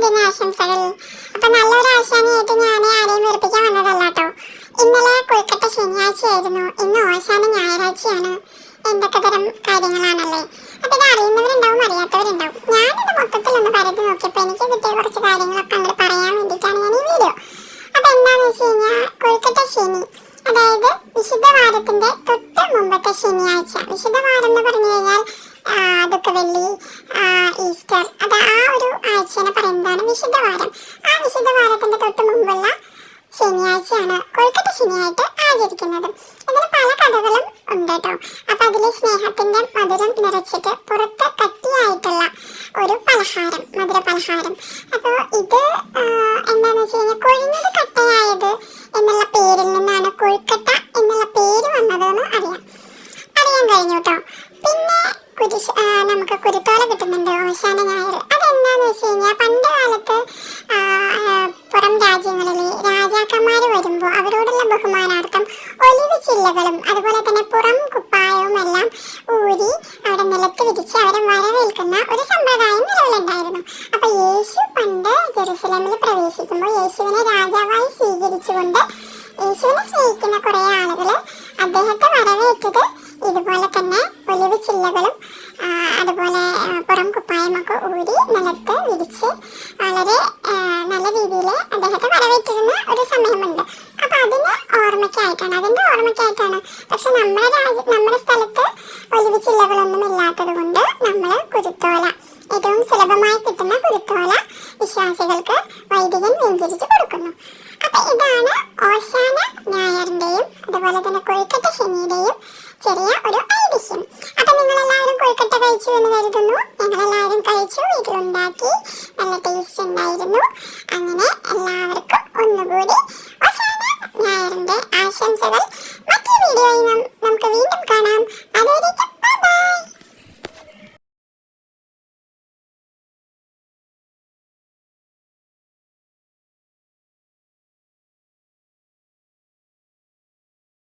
എന്തിനാ ആശംസകൾ. അപ്പൊ നല്ലൊരു ആശാനിയായിട്ട് ഞാൻ ആരെയും വെറുപ്പിക്കാൻ വന്നതല്ല കേട്ടോ ഇന്നലെ കൊൽക്കത്ത ശനിയാഴ്ചയായിരുന്നു. ഇന്ന് ഓശാന ഞായറാഴ്ചയാണ്. എന്തൊക്കെ തരം കാര്യങ്ങളാണല്ലേ? അപ്പൊ ഇത് അറിയുന്നവരുണ്ടാവും അറിയാത്തവരുണ്ടാവും. ഞാനിത് മൊത്തത്തിൽ ഒന്ന് പരതി നോക്കിയപ്പോ എനിക്ക് കിട്ടിയ കുറച്ച് കാര്യങ്ങളൊക്കെ അങ്ങോട്ട് പറയാൻ വേണ്ടിയിട്ടാണ് ഞാൻ ഈ വീഡിയോ. അപ്പൊ എന്താന്ന് വെച്ച് കഴിഞ്ഞാൽ കൊൽക്കത്ത ശനി അതായത് വിശുദ്ധവാരത്തിന്റെ തൊട്ട് മുമ്പത്തെ ശനിയാഴ്ച. വിശുദ്ധവാരം എന്ന് പറഞ്ഞു കഴിഞ്ഞാൽ ആ, വിശുദ്ധ വാരം ആ വിശുദ്ധ വാരത്തിന്റെ തൊട്ട് മുമ്പുള്ള ശനിയാഴ്ചയാണ് കൊൽക്കത്ത ശനിയായിട്ട് ആചരിക്കുന്നത്. ഇതിന് പല കഥകളും ഉണ്ട് കേട്ടോ. അപ്പൊ അതിലെ സ്നേഹത്തിന്റെ മധുരം നിറച്ചിട്ട് പുറത്ത് കട്ടിയായിട്ടുള്ള ഒരു പലഹാരം മധുര പലഹാരം അപ്പോൾ ഇത് എന്താന്ന് വെച്ച് കഴിഞ്ഞാൽ കൊഴിഞ്ഞത് കട്ടയായത് എന്നുള്ള പേരിൽ നിന്നാണ് കൊഴുക്കട്ട എന്നുള്ള പേര് വന്നതെന്ന് അറിയാം. അറിയാൻ കഴിഞ്ഞു കേട്ടോ. പിന്നെ കുരിശ് നമുക്ക് കുരുത്തോല കിട്ടുന്നുണ്ട്. ഓശാന ഞായർ. അതെന്താന്ന് വെച്ച് കഴിഞ്ഞാൽ പണ്ട് കാലത്ത് പുറം രാജ്യങ്ങളിൽ രാജാക്കന്മാർ വരുമ്പോൾ അവരോടുള്ള ബഹുമാനാർത്ഥം ഒലിവ് ചില്ലകളും അതുപോലെ തന്നെ പുറം കുപ്പായവും എല്ലാം ഊരി അവിടെ നിലത്ത് വിരിച്ച് അവരെ വരവേൽക്കുന്ന ഒരു സമ്പ്രദായം നിലവിലുണ്ടായിരുന്നു. അപ്പൊ യേശു പണ്ട് ജെറുസലേമിൽ പ്രവേശിക്കുമ്പോൾ യേശുവിനെ രാജാവായി സ്വീകരിച്ചുകൊണ്ട് യേശുവിനെ സ്നേഹിക്കുന്ന കുറേ ആളുകൾ അദ്ദേഹത്തെ വരവേറ്റത് കുപ്പായമൊക്കെ ഊരി നിലത്ത് വിരിച്ച് വളരെ നല്ല രീതിയിൽ അദ്ദേഹത്തെ വരവേറ്റിരുന്ന ഒരു സമയമുണ്ട്. അപ്പൊ അതിന് ഓർമ്മയ്ക്കായിട്ടാണ് അതിന്റെ ഓർമ്മയ്ക്കായിട്ടാണ്. പക്ഷെ നമ്മുടെ രാജ്യ നമ്മുടെ സ്ഥലത്ത് ഒലിവ് ചില്ലകളൊന്നും ഇല്ലാത്തത് കൊണ്ട് നമ്മൾ കുരുത്തോല ഏറ്റവും സുലഭമായി കിട്ടുന്ന കുരുത്തോല വിശ്വാസികൾക്ക് വൈദികൻ വ്യഞ്ചരിച്ച് കൊടുക്കുന്നു. അപ്പൊ ഇതാണ് ഓശാന ഞായറിന്റെയും അതുപോലെ തന്നെ കൊഴുക്കട്ട ശനിയുടെയും ചെറിയ ഒരു ഐതിഹ്യം. കഴിച്ചു എന്ന് കരുതുന്നു. ഞങ്ങളെല്ലാവരും കഴിച്ചു. വീട്ടിലുണ്ടാക്കി നല്ല ടേസ്റ്റ് ഉണ്ടായിരുന്നു. അങ്ങനെ എല്ലാവർക്കും ഒന്നുകൂടി അവസാന ഞായറിന്റെ ആശംസകൾ.